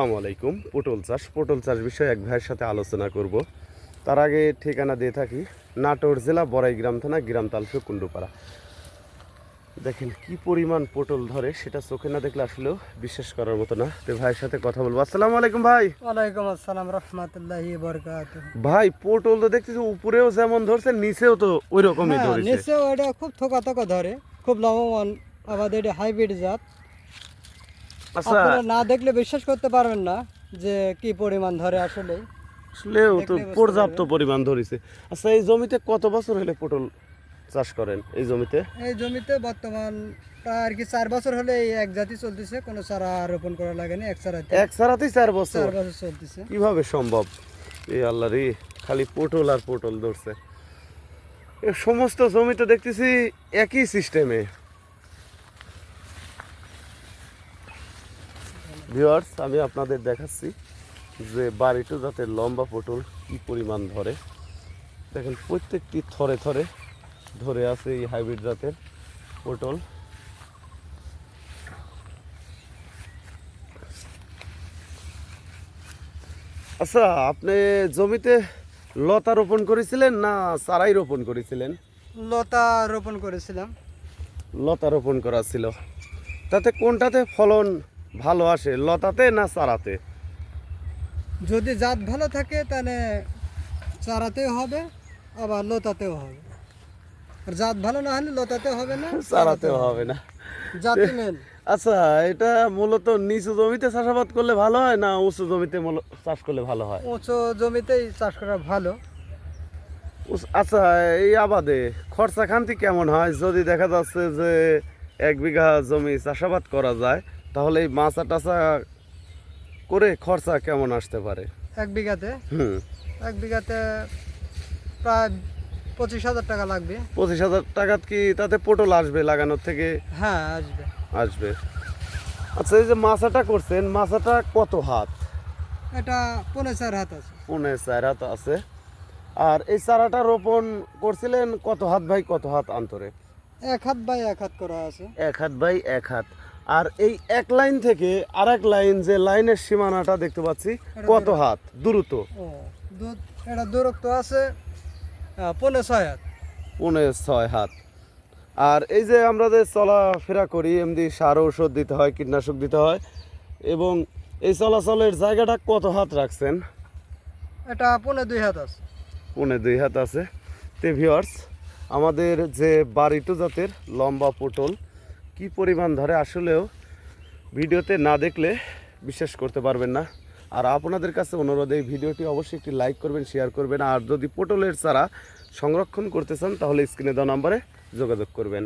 আসসালামু আলাইকুম। পটল চাষ পটল চাষ বিষয়ে এক ভাইয়ের সাথে আলোচনা করব। তার আগে ঠিকানা দিয়ে থাকি। নাটোর জেলা বড়াই গ্রাম থানা গ্রাম তালসু কুন্ডুপাড়া দেখেন কি পরিমাণ পটল ধরে সেটা চোখে না দেখলে আসলেও বিশ্বাস করার মতো না। তো ভাইয়ের সাথে কথা বলব। আসসালামু আলাইকুম ভাই। ওয়ালাইকুম আসসালাম রহমতুল্লাহি বরকাত ভাই পটল তো দেখতেছি উপরেও যেমন ধরছে নিচেও তো ওই রকমই ধরেছে। নিচে ওটা খুব থোকা থোকা ধরে খুব লাভবান আবার এটা হাইব্রিড জাত। আপনারা না দেখলে বিশ্বাস করতে পারবেন না যে কি পরিমাণ ধরে আসলে। আসলেও তো পর্যাপ্ত পরিমাণ ধরেছে। আচ্ছা এই জমিতে কত বছর হলে পটল চাষ করেন এই জমিতে? এই জমিতে বর্তমান প্রায় আর কি চার বছর হলে এই এক জাতি চলতেছে কোনো চারা রোপণ করা লাগেনি এক চারাতে। এক সারাতেই চার বছর? চার বছর চলতেছে। কীভাবে সম্ভব? এই আল্লাহ রে খালি পটল আর পটল ধরছে। সমস্ত জমিতে দেখতেছি একই সিস্টেমে ভিউয়ার্স আমি আপনাদের দেখাচ্ছি যে বাড়িতে যাতে লম্বা পটল কি পরিমাণ ধরে। দেখেন প্রত্যেকটি থরে থরে ধরে আছে এই হাইব্রিড জাতের পটল। আচ্ছা আপনি জমিতে লতা রোপণ করেছিলেন না চারাই রোপণ করেছিলেন? লতা রোপণ করেছিলাম। লতা রোপণ করা ছিল। তাতে কোনটাতে ফলন ভালো আসে লতাতে না চারাতে? যদি জাত ভালো থাকে তাহলে চারাতেও হবে আবার লতাতেও হবে। আর জাত ভালো না হলে লতাতেও হবে না চারাতেও হবে না। জাতি মেন আচ্ছা এটা মূলত নিচু জমিতে চাষাবাদ করলে ভালো হয় না উঁচু জমিতে চাষ করলে ভালো হয়? উঁচু জমিতেই চাষ করা ভালো। আচ্ছা এই আবাদে খরচা খান্তি কেমন হয়? যদি দেখা যাচ্ছে যে এক বিঘা জমি চাষাবাদ করা যায় তাহলে এই মাছা টাচা করে খরচা কেমন আসতে পারে? এক বিঘাতে? হুম। এক বিঘাতে প্রায় পঁচিশ হাজার টাকা লাগবে। পঁচিশ হাজার টাকা কি তাতে পটল আসবে লাগানোর থেকে? হ্যাঁ আসবে। আসবে। আচ্ছা এই যে মাছাটা করছেন মাছাটা কত হাত? এটা পনেরো চার হাত আছে। পনেরো চার হাত আছে। আর এই চারাটা রোপণ করছিলেন কত হাত ভাই কত হাত অন্তরে? এক হাত বাই এক হাত করা আছে। এক হাত বাই এক হাত। আর এই এক লাইন থেকে আর এক লাইন যে লাইনের সীমানাটা দেখতে পাচ্ছি কত হাত? দ্রুত। ও এটা দূরত্ব আছে পনেরো ছয় হাত। পনেরো ছয় হাত। আর এই যে আমরা যে চলাফেরা করি এমনি সার ঔষধ দিতে হয় কীটনাশক দিতে হয় এবং এই চলাচলের জায়গাটা কত হাত রাখছেন? এটা পনেরো দুই হাত আছে। পনেরো দুই হাত আছে। তে ভিওয়ার্স আমাদের যে বাড়িটো জাতের লম্বা পটল কি পরিমাণ ধরে আসলেও ভিডিওতে না দেখলে বিশ্বাস করতে পারবেন না। আর আপনাদের কাছে অনুরোধ, এই ভিডিওটি অবশ্যই একটি লাইক করবেন শেয়ার করবেন, আর যদি পটলের চারা সংরক্ষণ করতে চান, তাহলে স্ক্রিনে দেওয়া নাম্বারে যোগাযোগ করবেন।